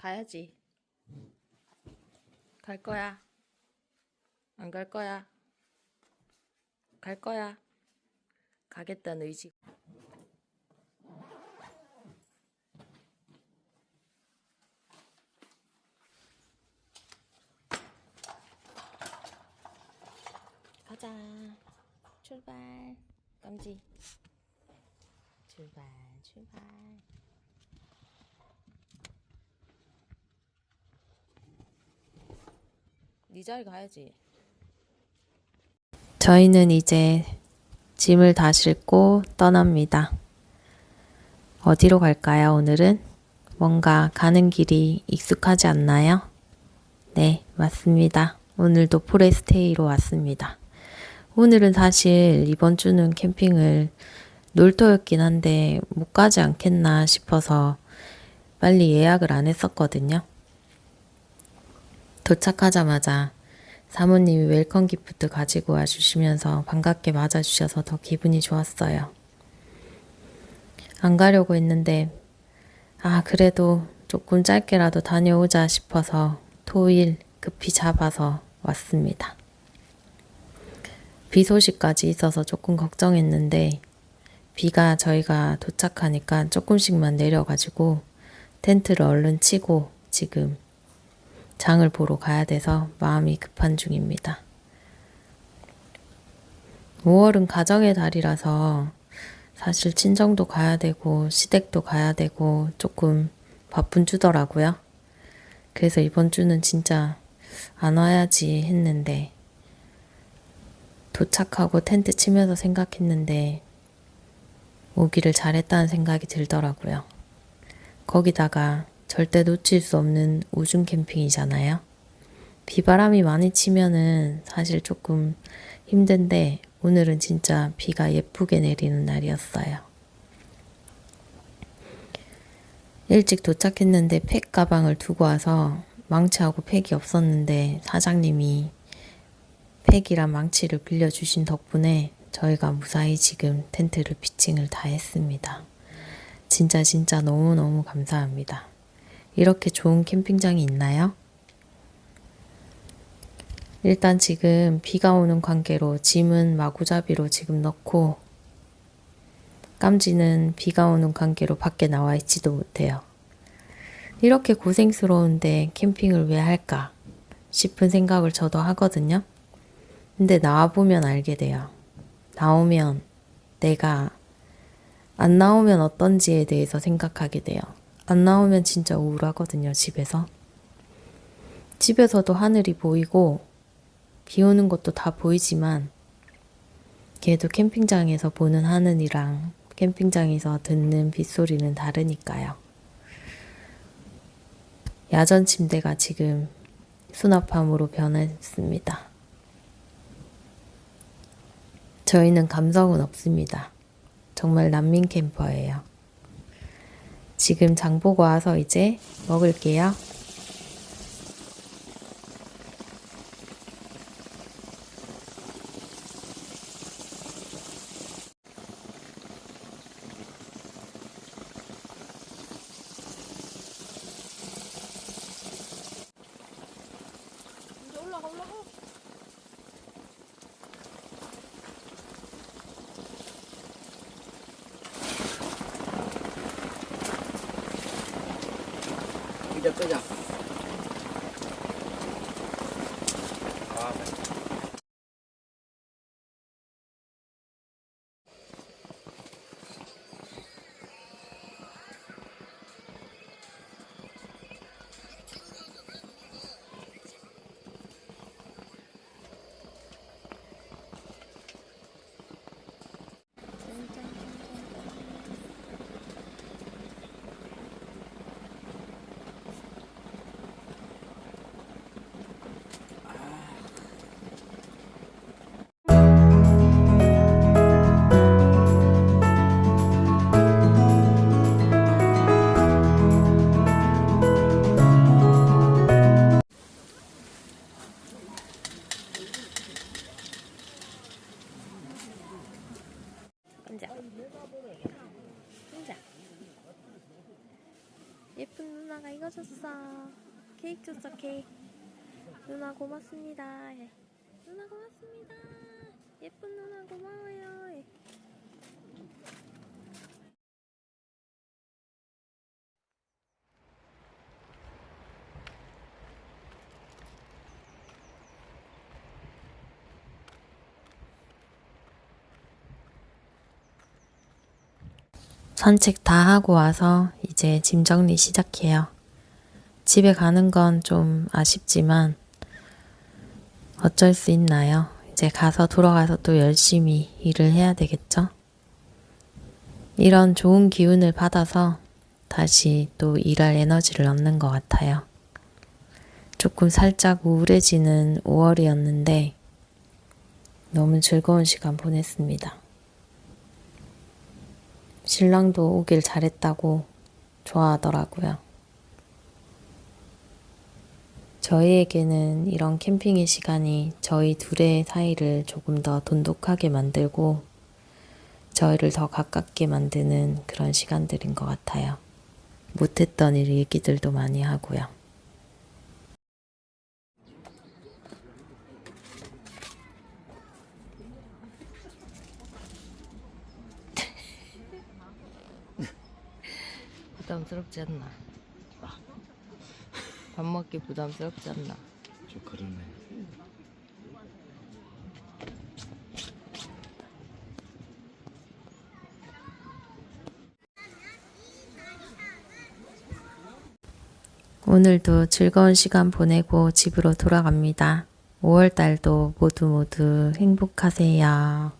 가야지. 갈 거야. 안 갈 거야. 갈 거야. 가겠다는 의지. 가자. 출발. 깜지. 출발, 출발. 네 자리 가야지. 저희는 이제 짐을 다 싣고 떠납니다. 어디로 갈까요, 오늘은? 뭔가 가는 길이 익숙하지 않나요? 네, 맞습니다. 오늘도 포레스테이로 왔습니다. 오늘은 사실 이번 주는 캠핑을 놀토였긴 한데 못 가지 않겠나 싶어서 빨리 예약을 안 했었거든요. 도착하자마자 사모님이 웰컴 기프트 가지고 와 주시면서 반갑게 맞아주셔서 더 기분이 좋았어요. 안 가려고 했는데, 아, 그래도 조금 짧게라도 다녀오자 싶어서 토일 급히 잡아서 왔습니다. 비 소식까지 있어서 조금 걱정했는데, 비가 저희가 도착하니까 조금씩만 내려가지고 텐트를 얼른 치고 지금 장을 보러 가야 돼서 마음이 급한 중입니다. 5월은 가정의 달이라서 사실 친정도 가야 되고 시댁도 가야 되고 조금 바쁜 주더라고요. 그래서 이번 주는 진짜 안 와야지 했는데 도착하고 텐트 치면서 생각했는데 오기를 잘했다는 생각이 들더라고요. 거기다가 절대 놓칠 수 없는 우중 캠핑이잖아요. 비바람이 많이 치면은 사실 조금 힘든데 오늘은 진짜 비가 예쁘게 내리는 날이었어요. 일찍 도착했는데 팩 가방을 두고 와서 망치하고 팩이 없었는데 사장님이 팩이랑 망치를 빌려주신 덕분에 저희가 무사히 지금 텐트를 피칭을 다 했습니다. 진짜 진짜 너무너무 감사합니다. 이렇게 좋은 캠핑장이 있나요? 일단 지금 비가 오는 관계로 짐은 마구잡이로 지금 넣고 깜지는 비가 오는 관계로 밖에 나와 있지도 못해요. 이렇게 고생스러운데 캠핑을 왜 할까 싶은 생각을 저도 하거든요. 근데 나와보면 알게 돼요. 나오면 내가 안 나오면 어떤지에 대해서 생각하게 돼요. 안 나오면 진짜 우울하거든요, 집에서. 집에서도 하늘이 보이고, 비 오는 것도 다 보이지만, 걔도 캠핑장에서 보는 하늘이랑 캠핑장에서 듣는 빗소리는 다르니까요. 야전 침대가 지금 수납함으로 변했습니다. 저희는 감성은 없습니다. 정말 난민 캠퍼예요. 지금 장 보고 와서 이제 먹을게요. 이제 끄자. 누나가 이거 줬어. 케이크 줬어, 케이크. 누나 고맙습니다. 예. 누나 고맙습니다. 예쁜 누나 고마워요. 산책 다 하고 와서 이제 짐 정리 시작해요. 집에 가는 건 좀 아쉽지만 어쩔 수 있나요? 이제 가서 돌아가서 또 열심히 일을 해야 되겠죠? 이런 좋은 기운을 받아서 다시 또 일할 에너지를 얻는 것 같아요. 조금 살짝 우울해지는 5월이었는데 너무 즐거운 시간 보냈습니다. 신랑도 오길 잘했다고 좋아하더라고요. 저희에게는 이런 캠핑의 시간이 저희 둘의 사이를 조금 더 돈독하게 만들고 저희를 더 가깝게 만드는 그런 시간들인 것 같아요. 못했던 일 얘기들도 많이 하고요. 부담스럽지 않나? 밥 먹기 부담스럽지 않나? 좀 그러네. 오늘도 즐거운 시간 보내고 집으로 돌아갑니다. 5월 달도 모두 모두 행복하세요.